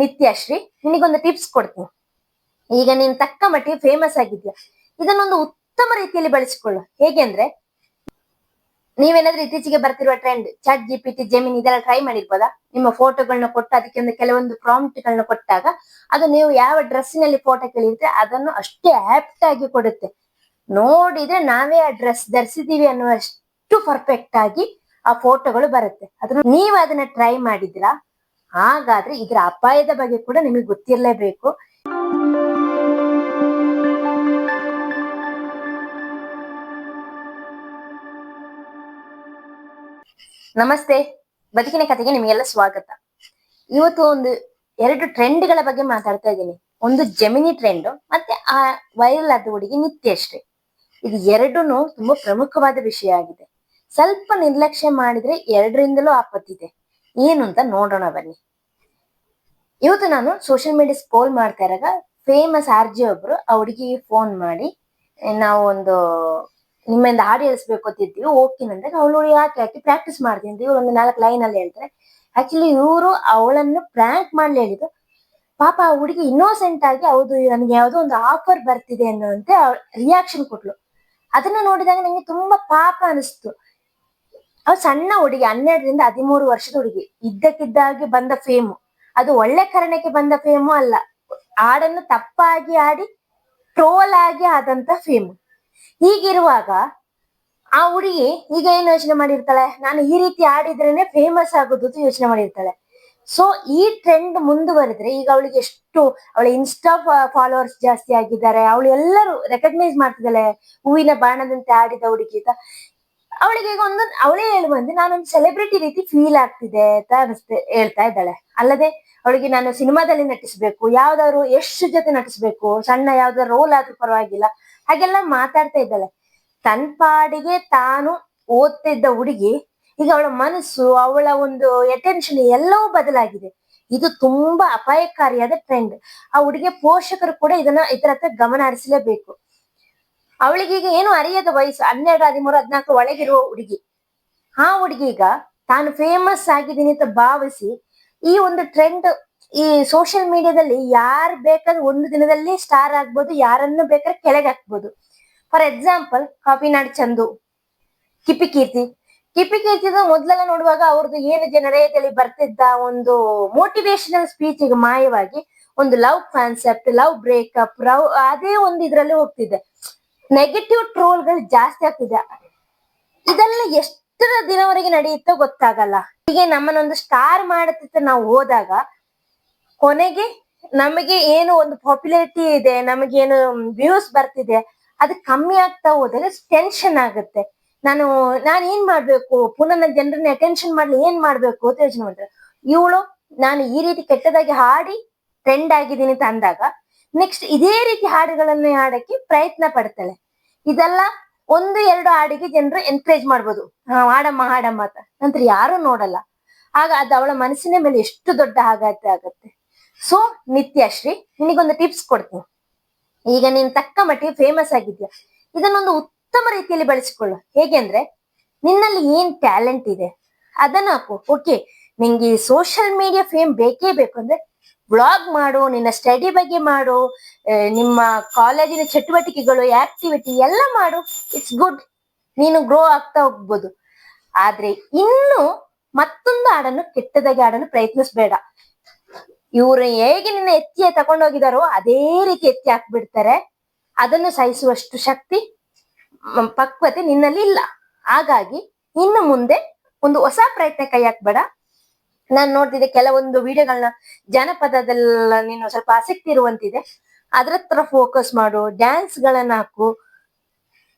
ನಿತ್ಯಶ್ರೀ, ನಿನಗೊಂದು ಟಿಪ್ಸ್ ಕೊಡ್ತೀನಿ. ಈಗ ನೀನ್ ತಕ್ಕ ಮಟ್ಟಿಗೆ ಫೇಮಸ್ ಆಗಿದ್ಯಾ? ಇದನ್ನೊಂದು ಉತ್ತಮ ರೀತಿಯಲ್ಲಿ ಬಳಸಿಕೊಳ್ಳು. ಹೇಗೆ ಅಂದ್ರೆ, ನೀವೇನಾದ್ರೂ ಇತ್ತೀಚೆಗೆ ಬರ್ತಿರುವ trend chat G P T Gemini ಇದೆಲ್ಲ ಟ್ರೈ ಮಾಡಿರ್ಬೋದಾ? ನಿಮ್ಮ ಫೋಟೋಗಳನ್ನ ಕೊಟ್ಟು ಅದಕ್ಕೆ ಒಂದು ಕೆಲವೊಂದು ಪ್ರಾಂಪ್ಟ್ ಕೊಟ್ಟಾಗ ಅದು ನೀವು ಯಾವ ಡ್ರೆಸ್ಸಿನಲ್ಲಿ ಫೋಟೋ ಕೇಳಿದ್ರೆ ಅದನ್ನು ಅಷ್ಟೇ ಆಪ್ಟ್ ಆಗಿ ಕೊಡುತ್ತೆ. ನೋಡಿದ್ರೆ ನಾವೇ ಆ ಡ್ರೆಸ್ ಧರಿಸಿದೀವಿ ಅನ್ನುವಷ್ಟು ಪರ್ಫೆಕ್ಟ್ ಆಗಿ ಆ ಫೋಟೋಗಳು ಬರುತ್ತೆ. ಅದನ್ನ ನೀವು ಅದನ್ನ ಟ್ರೈ ಮಾಡಿದ್ರಾ? ಹಾಗಾದ್ರೆ ಇದರ ಅಪಾಯದ ಬಗ್ಗೆ ಕೂಡ ನಿಮಗೆ ಗೊತ್ತಿರಲೇಬೇಕು. ನಮಸ್ತೆ. ಬದುಕಿನ ಕಥೆಗೆ ನಿಮಗೆಲ್ಲ ಸ್ವಾಗತ. ಇವತ್ತು ಒಂದು ಎರಡು ಟ್ರೆಂಡ್ಗಳ ಬಗ್ಗೆ ಮಾತಾಡ್ತಾ ಇದ್ದೀನಿ. ಒಂದು ಜೆಮಿನಿ ಟ್ರೆಂಡ್ ಮತ್ತೆ ಆ ವೈರಲ್ ಆದ ಹುಡುಗಿ ನಿತ್ಯಶ್ರೀ ಇದು ಎರಡೂನು ತುಂಬಾ ಪ್ರಮುಖವಾದ ವಿಷಯ ಆಗಿದೆ. ಸ್ವಲ್ಪ ನಿರ್ಲಕ್ಷ್ಯ ಮಾಡಿದ್ರೆ ಎರಡರಿಂದಲೂ ಆಪತ್ತಿದೆ. ಏನು ಅಂತ ನೋಡೋಣ ಬನ್ನಿ. ಇವತ್ತು ನಾನು ಸೋಷಿಯಲ್ ಮೀಡಿಯಾ ಸ್ಕ್ರೋಲ್ ಮಾಡ್ತಾ ಇರಾಗ ಫೇಮಸ್ ಆರ್ ಜಿ ಒಬ್ರು ಆ ಹುಡುಗಿಗೆ ಫೋನ್ ಮಾಡಿ, ನಾವು ಒಂದು ನಿಮ್ಮಿಂದ ಹಾಡು ಹೇಳಿಸ್ಬೇಕು ಅಂತಿದ್ವಿ ಓಕೆನಂದಾಗ ಅವಳು ಯಾಕೆ ಹಾಕಿ ಪ್ರಾಕ್ಟೀಸ್ ಮಾಡ್ತೀನಿ ಅಂತ ಒಂದು ನಾಲ್ಕು ಲೈನ್ ಅಲ್ಲಿ ಹೇಳ್ತಾರೆ ಆಕ್ಚುಲಿ ಇವರು ಅವಳನ್ನು ಪ್ರ್ಯಾಂಕ್ ಮಾಡ್ಲಿ ಹೇಳಿದ್ರು ಪಾಪ ಆ ಹುಡುಗಿ ಇನ್ನೋಸೆಂಟ್ ಆಗಿ ಹೌದು, ನನಗೆ ಯಾವುದೋ ಒಂದು ಆಫರ್ ಬರ್ತಿದೆ ಅನ್ನುವಂತೆ ರಿಯಾಕ್ಷನ್ ಕೊಟ್ಲು. ಅದನ್ನ ನೋಡಿದಾಗ ನಂಗೆ ತುಂಬಾ ಪಾಪ ಅನಿಸ್ತು. ಸಣ್ಣ ಹುಡುಗಿ, ಹನ್ನೆರಡರಿಂದ ಹದಿಮೂರು ವರ್ಷದ ಹುಡುಗಿ. ಇದ್ದಕ್ಕಿದ್ದಾಗಿ ಬಂದ ಫೇಮು ಅದು ಒಳ್ಳೆ ಕಾರಣಕ್ಕೆ ಬಂದ ಫೇಮು ಅಲ್ಲ. ಹಾಡನ್ನು ತಪ್ಪಾಗಿ ಆಡಿ ಟ್ರೋಲ್ ಆಗಿ ಆದಂತ ಫೇಮು ಹೀಗಿರುವಾಗ ಆ ಹುಡುಗಿ ಈಗ ಏನ್ ಯೋಚನೆ ಮಾಡಿರ್ತಾಳೆ? ನಾನು ಈ ರೀತಿ ಆಡಿದ್ರೇನೆ ಫೇಮಸ್ ಆಗೋದು ಯೋಚನೆ ಮಾಡಿರ್ತಾಳೆ. ಸೊ ಈ ಟ್ರೆಂಡ್ ಮುಂದುವರೆದ್ರೆ ಈಗ ಅವಳಿಗೆ ಎಷ್ಟು, ಅವಳ ಇನ್ಸ್ಟಾ ಫಾಲೋವರ್ಸ್ ಜಾಸ್ತಿ ಆಗಿದ್ದಾರೆ. ಅವಳು ಎಲ್ಲರೂ ರೆಕಗ್ನೈಸ್ ಮಾಡ್ತಿದ್ದಾಳೆ, ಹೂವಿನ ಬಾಣದಂತೆ ಆಡಿದ ಹುಡುಗಿ ಅವಳಿಗೆ ಈಗ ಒಂದು, ಅವಳೇ ಹೇಳುವಂತೆ ನಾನೊಂದು ಸೆಲೆಬ್ರಿಟಿ ರೀತಿ ಫೀಲ್ ಆಗ್ತಿದೆ ಅಂತ ಅನಿಸ್ತೆ, ಹೇಳ್ತಾ ಇದ್ದಾಳೆ. ಅಲ್ಲದೆ ಅವಳಿಗೆ ನಾನು ಸಿನಿಮಾದಲ್ಲಿ ನಟಿಸ್ಬೇಕು, ಯಾವ್ದಾದ್ರು ಎಷ್ಟು ಜೊತೆ ನಟಿಸ್ಬೇಕು, ಸಣ್ಣ ಯಾವ್ದಾದ್ರು ರೋಲ್ ಆದ್ರೂ ಪರವಾಗಿಲ್ಲ, ಹಾಗೆಲ್ಲ ಮಾತಾಡ್ತಾ ಇದ್ದಾಳೆ. ತನ್ ಪಾಡಿಗೆ ತಾನು ಓದ್ತಿದ್ದ ಹುಡುಗಿ, ಈಗ ಅವಳ ಮನಸ್ಸು, ಅವಳ ಒಂದು ಅಟೆನ್ಷನ್ ಎಲ್ಲವೂ ಬದಲಾಗಿದೆ. ಇದು ತುಂಬಾ ಅಪಾಯಕಾರಿಯಾದ ಟ್ರೆಂಡ್ ಆ ಹುಡುಗಿಯ ಪೋಷಕರು ಕೂಡ ಇದನ್ನ, ಇದರ ಹತ್ರ ಗಮನ ಹರಿಸಲೇಬೇಕು. ಅವಳಿಗೆ ಈಗ ಏನು ಅರಿಯದ ವಯಸ್ಸು? ಹನ್ನೆರಡು, ಹದಿಮೂರು, ಹದಿನಾಲ್ಕು ಒಳಗಿರುವ ಹುಡುಗಿ. ಆ ಹುಡುಗಿ ಈಗ ತಾನು ಫೇಮಸ್ ಆಗಿದ್ದೀನಿ ಅಂತ ಭಾವಿಸಿ ಈ ಒಂದು ಟ್ರೆಂಡ್ ಈ ಸೋಷಿಯಲ್ ಮೀಡಿಯಾದಲ್ಲಿ ಯಾರು ಬೇಕಾದ್ರೆ ಒಂದು ದಿನದಲ್ಲಿ ಸ್ಟಾರ್ ಆಗ್ಬೋದು, ಯಾರನ್ನು ಬೇಕಾದ್ರೆ ಕೆಳಗೆ ಹಾಕ್ಬೋದು. For example Kapinad Chandu, Kipi Keerthi. ಕಿಪಿ ಕೀರ್ತಿದ ಮೊದ್ಲೆಲ್ಲ ನೋಡುವಾಗ ಅವ್ರದ್ದು ಏನು ಜನರೇತಲ್ಲಿ ಬರ್ತಿದ್ದ ಒಂದು ಮೋಟಿವೇಶನಲ್ ಸ್ಪೀಚ್ ಈಗ ಮಾಯವಾಗಿ ಒಂದು love concept love breakup love ಅದೇ ಒಂದು ಇದ್ರಲ್ಲಿ ಹೋಗ್ತಿದೆ ನೆಗೆಟಿವ್ ಟ್ರೋಲ್ಗಳು ಜಾಸ್ತಿ ಆಗ್ತಿದೆ. ಇದೆಲ್ಲ ಎಷ್ಟರ ದಿನವರೆಗೆ ನಡೆಯುತ್ತೋ ಗೊತ್ತಾಗಲ್ಲ. ಹೀಗೆ ನಮ್ಮನ್ನೊಂದು ಸ್ಟಾರ್ ಮಾಡುತ್ತಿತ್ತ ನಾವು ಹೋದಾಗ, ಕೊನೆಗೆ ನಮಗೆ ಏನು ಒಂದು ಪಾಪ್ಯುಲಾರಿಟಿ ಇದೆ ನಮಗೇನು ವ್ಯೂಸ್ ಬರ್ತಿದೆ, ಅದು ಕಮ್ಮಿ ಆಗ್ತಾ ಹೋದಾಗ ಟೆನ್ಷನ್ ಆಗುತ್ತೆ. ನಾನು ನಾನು ಏನ್ ಮಾಡ್ಬೇಕು? ಪುನಃ ನನ್ನ ಜನರನ್ನ ಅಟೆನ್ಷನ್ ಮಾಡ್ಲಿ, ಏನ್ ಮಾಡ್ಬೇಕು ಅಂತ ಯೋಚನೆ ಮಾಡ್ತಾರೆ ಇವಳು, ನಾನು ಈ ರೀತಿ ಕೆಟ್ಟದಾಗಿ ಹಾಡಿ ಟ್ರೆಂಡ್ ಆಗಿದ್ದೀನಿ ಅಂತ ಅಂದಾಗ ನೆಕ್ಸ್ಟ್ ಇದೇ ರೀತಿ ಹಾಡುಗಳನ್ನ ಹಾಡಕ್ಕೆ ಪ್ರಯತ್ನ ಪಡ್ತಾಳೆ ಇದೆಲ್ಲ ಒಂದು, ಎರಡು ಹಾಡಿಗೆ ಜನರು ಎನ್ಕರೇಜ್ ಮಾಡ್ಬೋದು. ಹಾಡಮ್ಮ ಹಾಡಮ್ಮ ಅಂತ. ನಂತರ ಯಾರು ನೋಡಲ್ಲ. ಆಗ ಅದು ಅವಳ ಮನಸ್ಸಿನ ಮೇಲೆ ಎಷ್ಟು ದೊಡ್ಡ ಆಘಾತ ಆಗತ್ತೆ. ಸೊ ನಿತ್ಯಶ್ರೀ ನಿನಗೊಂದು ಟಿಪ್ಸ್ ಕೊಡ್ತೀನಿ. ಈಗ ನೀನ್ ತಕ್ಕ ಮಟ್ಟಿಗೆ ಫೇಮಸ್ ಆಗಿದ್ಯಾ? ಇದನ್ನೊಂದು ಉತ್ತಮ ರೀತಿಯಲ್ಲಿ ಬಳಸಿಕೊಳ್ಳು. ಹೇಗೆ ಅಂದ್ರೆ, ನಿನ್ನಲ್ಲಿ ಏನ್ ಟ್ಯಾಲೆಂಟ್ ಇದೆ? ಅದನ್ನ ಹಾಕು. ಓಕೆ ನಿಂಗೆ ಸೋಷಿಯಲ್ ಮೀಡಿಯಾ ಫೇಮ್ ಬೇಕೇ ಬೇಕು ಅಂದ್ರೆ ವ್ಲಾಗ್ ಮಾಡು, ನಿನ್ನ ಸ್ಟಡಿ ಬಗ್ಗೆ ಮಾಡು ನಿಮ್ಮ ಕಾಲೇಜಿನ ಚಟುವಟಿಕೆಗಳು ಆಕ್ಟಿವಿಟಿ ಎಲ್ಲ ಮಾಡು. ಇಟ್ಸ್ ಗುಡ್ ನೀನು ಗ್ರೋ ಆಗ್ತಾ ಹೋಗ್ಬೋದು. ಆದ್ರೆ ಇನ್ನು ಮತ್ತೊಂದು ಹಾಡನ್ನು, ಕೆಟ್ಟದಾಗಿ ಹಾಡನ್ನು ಪ್ರಯತ್ನಿಸ್ಬೇಡ. ಇವರು ಹೇಗೆ ನಿನ್ನ ಎತ್ತಿಯ ತಗೊಂಡೋಗಿದಾರೋ ಅದೇ ರೀತಿ ಎತ್ತಿ ಹಾಕ್ಬಿಡ್ತಾರೆ. ಅದನ್ನು ಸಹಿಸುವಷ್ಟು ಶಕ್ತಿ ಪಕ್ವತೆ ನಿನ್ನಲ್ಲಿ ಇಲ್ಲ ಹಾಗಾಗಿ ಇನ್ನು ಮುಂದೆ ಒಂದು ಹೊಸ ಪ್ರಯತ್ನ ಕೈ ಹಾಕ್ಬೇಡ. ನಾನ್ ನೋಡ್ತಿದ್ದೆ ಕೆಲವೊಂದು ವಿಡಿಯೋಗಳನ್ನ ಜನಪದದಲ್ಲ ನೀನು ಸ್ವಲ್ಪ ಆಸಕ್ತಿ ಇರುವಂತಿದೆ. ಅದ್ರ ಹತ್ರ ಫೋಕಸ್ ಮಾಡು ಡ್ಯಾನ್ಸ್ ಗಳನ್ನ ಹಾಕು,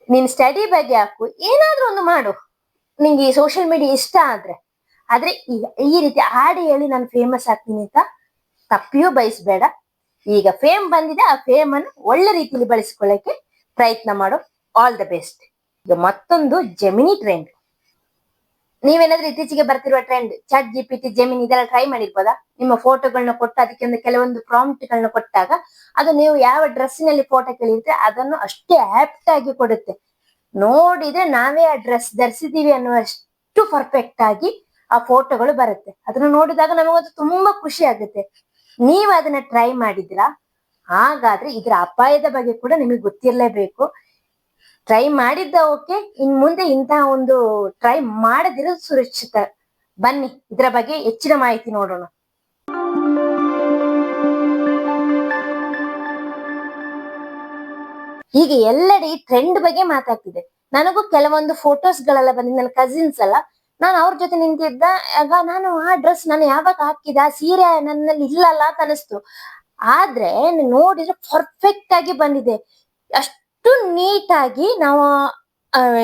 ನೀನ್ ಸ್ಟಡಿ ಬಗ್ಗೆ ಹಾಕು, ಏನಾದ್ರೂ ಒಂದು ಮಾಡು. ನಿಂಗೆ ಈ ಸೋಷಿಯಲ್ ಮೀಡಿಯಾ ಇಷ್ಟ ಆದ್ರೆ. ಆದ್ರೆ ಈ ರೀತಿ ಹಾಡಿ ಹೇಳಿ ನಾನು ಫೇಮಸ್ ಆಗ್ತೀನಿ ಅಂತ ತಪ್ಪಿಯೂ ಬಯಸ್ಬೇಡ. ಈಗ ಫೇಮ್ ಬಂದಿದೆ, ಆ ಫೇಮ್ ಅನ್ನು ಒಳ್ಳೆ ರೀತಿಯಲ್ಲಿ ಬಳಸಿಕೊಳ್ಳಕ್ಕೆ ಪ್ರಯತ್ನ ಮಾಡು. ಆಲ್ ದ ಬೆಸ್ಟ್ ಈಗ ಮತ್ತೊಂದು ಜೆಮಿನಿ ಟ್ರೆಂಡ್ ನೀವೇನಾದ್ರೂ ಇತ್ತೀಚೆಗೆ ಬರ್ತಿರುವ trend chat G P T Gemini ಇದೆಲ್ಲ ಟ್ರೈ ಮಾಡಿರ್ಬೋದಾ? ನಿಮ್ಮ ಫೋಟೋಗಳನ್ನ ಕೊಟ್ಟು ಅದಕ್ಕೆ ಒಂದು ಕೆಲವೊಂದು ಪ್ರಾಂಪ್ಟ್ ಗಳನ್ನ ಕೊಟ್ಟಾಗ ಅದು ನೀವು ಯಾವ ಡ್ರೆಸ್ಸಿನಲ್ಲಿ ಫೋಟೋ ಕೇಳಿದ್ರೆ ಅದನ್ನು ಅಷ್ಟೇ ಆಪ್ಟ್ ಆಗಿ ಕೊಡುತ್ತೆ. ನೋಡಿದ್ರೆ ನಾವೇ ಆ ಡ್ರೆಸ್ ಧರಿಸಿದೀವಿ ಅನ್ನುವಷ್ಟು ಪರ್ಫೆಕ್ಟ್ ಆಗಿ ಆ ಫೋಟೋಗಳು ಬರುತ್ತೆ. ಅದನ್ನ ನೋಡಿದಾಗ ನಮಗದು ತುಂಬಾ ಖುಷಿ ಆಗುತ್ತೆ. ನೀವು ಅದನ್ನ ಟ್ರೈ ಮಾಡಿದ್ರಾ ಹಾಗಾದ್ರೆ ಇದರ ಅಪಾಯದ ಬಗ್ಗೆ ಕೂಡ ನಿಮಗೆ ಗೊತ್ತಿರಲೇಬೇಕು. ಟ್ರೈ ಮಾಡಿದ್ದ ಓಕೆ ಇನ್ ಮುಂದೆ ಇಂತಹ ಒಂದು ಟ್ರೈ ಮಾಡದಿರೋ ಸುರಕ್ಷಿತ. ಬನ್ನಿ, ಇದರ ಬಗ್ಗೆ ಹೆಚ್ಚಿನ ಮಾಹಿತಿ ನೋಡೋಣ. ಹೀಗೆ ಎಲ್ಲೆಡೆ ಟ್ರೆಂಡ್ ಬಗ್ಗೆ ಮಾತಾಡ್ತಿದೆ ನನಗೂ ಕೆಲವೊಂದು ಫೋಟೋಸ್ ಗಳೆಲ್ಲ ಬಂದಿದೆ. ನನ್ನ ಕಸಿನ್ಸ್ ಎಲ್ಲ, ನಾನು ಅವ್ರ ಜೊತೆ ನಿಂತಿದ್ದ, ಆಗ ನಾನು ಆ ಡ್ರೆಸ್ ನಾನು ಯಾವಾಗ ಹಾಕಿದ, ಆ ಸೀರೆ ನನ್ನಲ್ಲಿ ಇಲ್ಲಲ್ಲ ಅಂತ ಅನಿಸ್ತು ಆದ್ರೆ, ನೋಡಿದ್ರೆ ಪರ್ಫೆಕ್ಟ್ ಆಗಿ ಬಂದಿದೆ. ಅಷ್ಟು ನೀಟ್ ನೀಟಾಗಿ ನಾವು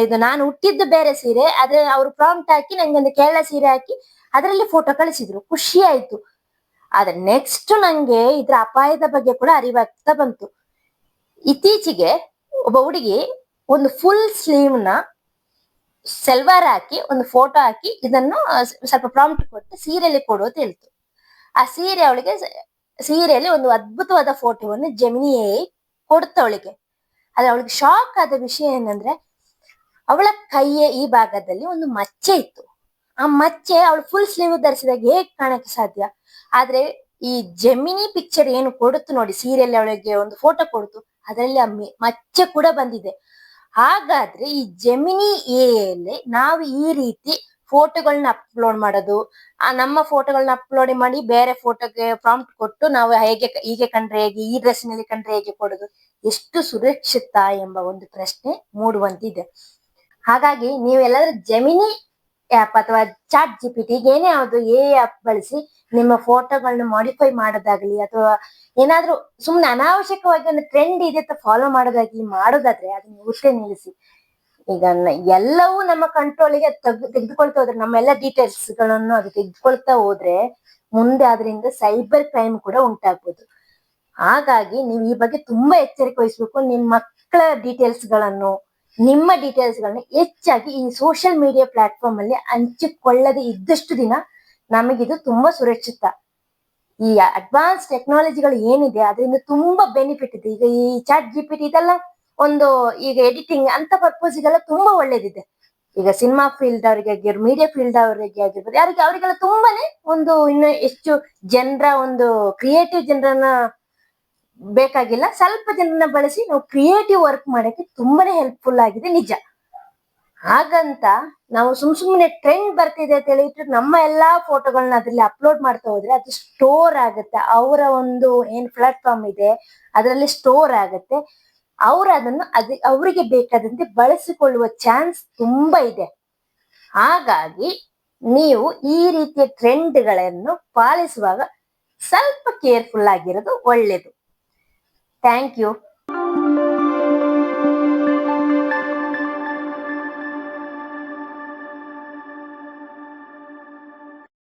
ಇದು ನಾನು ಹುಟ್ಟಿದ್ದು ಬೇರೆ ಸೀರೆ ಆದ್ರೆ ಅವ್ರು ಪ್ರಾಂಪ್ಟ್ ಹಾಕಿ ನಂಗೆ ಒಂದು ಕೇರಳ ಸೀರೆ ಹಾಕಿ ಅದರಲ್ಲಿ ಫೋಟೋ ಕಳಿಸಿದ್ರು. ಖುಷಿ ಆಯ್ತು. ಆದ್ರೆ ನೆಕ್ಸ್ಟ್ ನಂಗೆ ಇದ್ರ ಅಪಾಯದ ಬಗ್ಗೆ ಕೂಡ ಅರಿವಾಗ್ತಾ ಬಂತು. ಇತ್ತೀಚೆಗೆ ಒಬ್ಬ ಹುಡುಗಿ ಒಂದು ಫುಲ್ ಸ್ಲೀವ್ನ ಸೆಲ್ವಾರ್ ಹಾಕಿ, ಒಂದು ಫೋಟೋ ಹಾಕಿ ಇದನ್ನು ಸ್ವಲ್ಪ ಪ್ರಾಂಪ್ಟ್ ಕೊಟ್ಟು ಸೀರೆಯಲ್ಲಿ ಕೊಡು ಅಂತ ಹೇಳ್ತು. ಆ ಸೀರೆ ಅವಳಿಗೆ, ಸೀರೆಯಲ್ಲಿ ಒಂದು ಅದ್ಭುತವಾದ ಫೋಟೋವನ್ನು ಜಮಿನಿಯೇ ಕೊಡ್ತು ಅವಳಿಗೆ. ಆದ್ರೆ ಅವಳಿಗೆ ಶಾಕ್ ಆದ ವಿಷಯ ಏನಂದ್ರೆ, ಅವಳ ಕೈಯ ಈ ಭಾಗದಲ್ಲಿ ಒಂದು ಮಚ್ಚೆ ಇತ್ತು. ಆ ಮಚ್ಚೆ ಅವಳು ಫುಲ್ ಸ್ಲೀವ್ ಧರಿಸಿದಾಗ ಹೇಗ್ ಕಾಣಕ್ಕೆ ಸಾಧ್ಯ? ಆದ್ರೆ ಈ ಜೆಮಿನಿ ಪಿಕ್ಚರ್ ಏನು ಕೊಡುತ್ತು ನೋಡಿ ಸೀರಿಯಲ್ ಅವಳಿಗೆ ಒಂದು ಫೋಟೋ ಕೊಡ್ತು, ಅದರಲ್ಲಿ ಆ ಮಚ್ಚೆ ಕೂಡ ಬಂದಿದೆ. ಹಾಗಾದ್ರೆ ಈ ಜೆಮಿನಿ ಎಲ್ಲಿ ನಾವು ಈ ರೀತಿ ಫೋಟೋಗಳನ್ನ ಅಪ್ಲೋಡ್ ಮಾಡೋದು, ಆ ನಮ್ಮ ಫೋಟೋಗಳನ್ನ ಅಪ್ಲೋಡ್ ಮಾಡಿ ಬೇರೆ ಫೋಟೋಗೆ ಪ್ರಾಂಪ್ಟ್ ಕೊಟ್ಟು ನಾವು ಹೇಗೆ, ಹೀಗೆ ಕಂಡ್ರೆ ಹೇಗೆ, ಈ ಡ್ರೆಸ್ನಲ್ಲಿ ಕಂಡ್ರೆ ಹೇಗೆ ಕೊಡೋದು? ಎಷ್ಟು ಸುರಕ್ಷಿತ ಎಂಬ ಒಂದು ಪ್ರಶ್ನೆ ಮೂಡುವಂತಿದೆ. ಹಾಗಾಗಿ ನೀವೆಲ್ಲಾದ್ರೂ ಜಮಿನಿ ಆ್ಯಪ್ ಅಥವಾ ಚಾಟ್ ಜಿ ಪಿ ಟಿ ಏನೇ ಯಾವುದು ಎ ಆ್ಯಪ್ ಬಳಸಿ ನಿಮ್ಮ ಫೋಟೋಗಳನ್ನ ಮಾಡಿಫೈ ಮಾಡೋದಾಗ್ಲಿ ಅಥವಾ ಏನಾದ್ರೂ ಸುಮ್ಮನೆ ಅನಾವಶ್ಯಕವಾಗಿ ಒಂದು ಟ್ರೆಂಡ್ ಇದೆ ಅಂತ ಫಾಲೋ ಮಾಡೋದಾಗ್ಲಿ ಮಾಡೋದಾದ್ರೆ ಅದನ್ನ ಹುಟ್ಟೆ ನಿಲ್ಲಿಸಿ. ಈಗ ಎಲ್ಲವೂ ನಮ್ಮ ಕಂಟ್ರೋಲಿಗೆ ತೆಗ್ ತೆಗೆದುಕೊಳ್ತಾ ಹೋದ್ರೆ ನಮ್ಮೆಲ್ಲ ಡೀಟೇಲ್ಸ್ಗಳನ್ನು ಅದು ತೆಗೆದುಕೊಳ್ತಾ ಹೋದ್ರೆ ಮುಂದೆ ಅದರಿಂದ ಸೈಬರ್ ಕ್ರೈಮ್ ಕೂಡ ಉಂಟಾಗ್ಬೋದು. ಹಾಗಾಗಿ ನೀವು ಈ ಬಗ್ಗೆ ತುಂಬಾ ಎಚ್ಚರಿಕೆ ವಹಿಸ್ಬೇಕು. ನಿಮ್ಮ ಮಕ್ಕಳ ಡೀಟೇಲ್ಸ್ಗಳನ್ನು, ನಿಮ್ಮ ಡೀಟೇಲ್ಸ್ ಗಳನ್ನ ಹೆಚ್ಚಾಗಿ ಈ ಸೋಷಿಯಲ್ ಮೀಡಿಯಾ ಪ್ಲಾಟ್ಫಾರ್ಮ್ ಅಲ್ಲಿ ಹಂಚಿಕೊಳ್ಳದೆ ಇದ್ದಷ್ಟು ದಿನ ನಮಗಿದು ತುಂಬಾ ಸುರಕ್ಷಿತ. ಈ ಅಡ್ವಾನ್ಸ್ ಟೆಕ್ನಾಲಜಿಗಳು ಏನಿದೆ, ಅದರಿಂದ ತುಂಬಾ ಬೆನಿಫಿಟ್ ಇದೆ. ಈಗ ಈ ಚಾಟ್ ಜಿ ಇದೆಲ್ಲ ಒಂದು ಈಗ ಎಡಿಟಿಂಗ್ ಅಂತ ಪರ್ಪಸ್ಗೆಲ್ಲ ತುಂಬಾ ಒಳ್ಳೇದಿದೆ. ಈಗ ಸಿನಿಮಾ ಫೀಲ್ಡ್ ಅವರಿಗೆ ಆಗಿರ್ಬೋದು ಮೀಡಿಯಾ ಫೀಲ್ಡ್ ಅವರಿಗೆ ಆಗಿರ್ಬೋದು, ಯಾರಿಗೆ, ಅವರಿಗೆಲ್ಲ ತುಂಬಾನೇ ಒಂದು ಇನ್ನು ಎಷ್ಟು ಜನರ ಒಂದು ಕ್ರಿಯೇಟಿವ್ ಜನರನ್ನ ಬೇಕಾಗಿಲ್ಲ. ಸ್ವಲ್ಪ ಜನನ ಬಳಸಿ ನಾವು ಕ್ರಿಯೇಟಿವ್ ವರ್ಕ್ ಮಾಡಕ್ಕೆ ತುಂಬಾನೇ ಹೆಲ್ಪ್ಫುಲ್ ಆಗಿದೆ. ನಿಜ. ಹಾಗಂತ ನಾವು ಸುಮ್ ಸುಮ್ಮನೆ ಟ್ರೆಂಡ್ ಬರ್ತಿದೆ ಅಂತ ಹೇಳಿಟ್ಟು ನಮ್ಮ ಎಲ್ಲಾ ಫೋಟೋಗಳನ್ನ ಅದ್ರಲ್ಲಿ ಅಪ್ಲೋಡ್ ಮಾಡ್ತಾ ಹೋದ್ರೆ ಅದು ಸ್ಟೋರ್ ಆಗುತ್ತೆ. ಅವರ ಒಂದು ಏನ್ ಪ್ಲಾಟ್ಫಾರ್ಮ್ ಇದೆ, ಅದರಲ್ಲಿ ಸ್ಟೋರ್ ಆಗುತ್ತೆ. ಅವ್ರ ಅದನ್ನು ಅದ, ಅವರಿಗೆ ಬೇಕಾದಂತೆ ಬಳಸಿಕೊಳ್ಳುವ ಚಾನ್ಸ್ ತುಂಬಾ ಇದೆ. ಹಾಗಾಗಿ ನೀವು ಈ ರೀತಿಯ ಟ್ರೆಂಡ್ಗಳನ್ನು ಪಾಲಿಸುವಾಗ ಸ್ವಲ್ಪ ಕೇರ್ಫುಲ್ ಆಗಿರೋದು ಒಳ್ಳೇದು. Thank you.